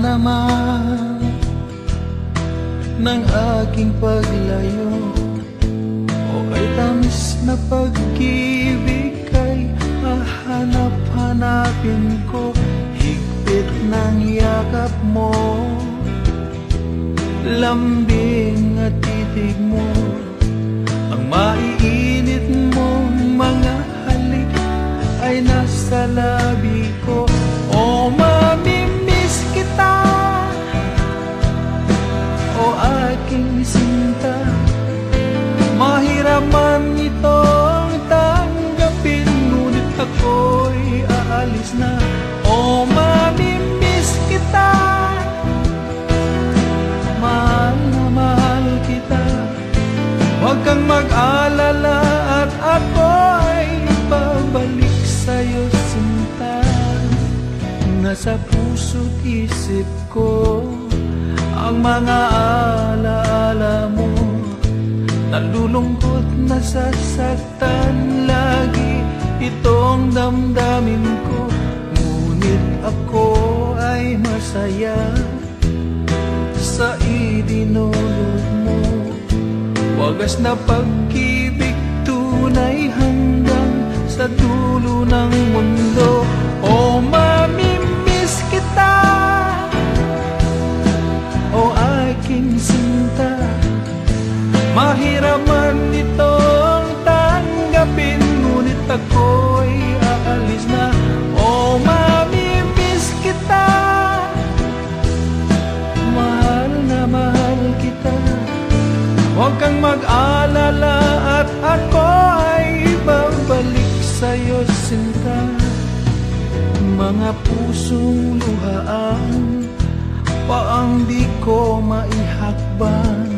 naman ng aking paglayo. O ay tamis na pag-ibig kay hahanap-hanapin ko Higpit ng yakap mo. Lambing at titig mo Ang maiinit mong mga halik Ay nasa labi Nasa puso't isip ko ang mga alaala mo. Nalulungkot nasasaktan lagi itong damdamin ko. Ngunit ako ay masaya sa idinulot mo. Wagas na pag-ibig tunay hanggang sa dulo ng mundo. O mamimiss aking sinta. Mahirap man itong tanggapin Ngunit ako'y aalis na. O mamimiss kita. Mahal na mahal kita. Huwag kang mag-alala at ako ay babalik sa'yo sinta. Mga pusong luhaan pa ang di ko maihakbang?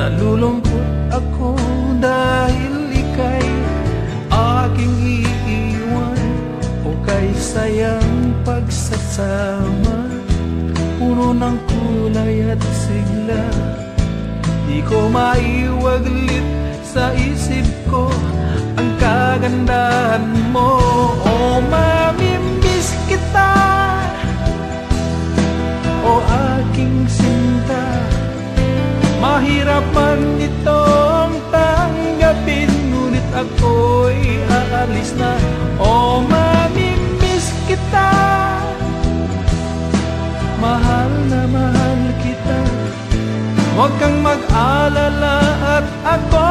Nalulungkot ako dahil ikay aking iiwan O kay sayang pagsasama. Puno ng kulay at sigla Di ko maiwaglit sa isip ko Ang kaganda aking sinta Mahirap man itong tanggapin Ngunit ako'y aalis na. O oh, mamimiss kita. Mahal na mahal kita. Huwag kang mag-alala at ako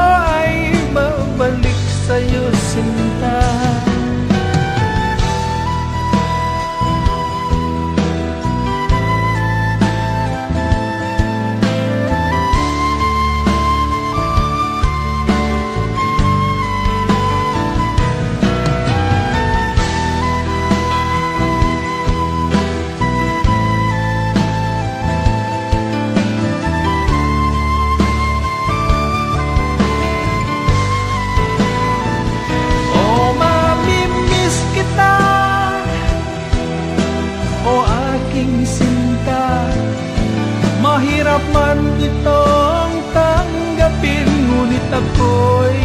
aking sinta. Mahirap man itong tanggapin Ngunit ako'y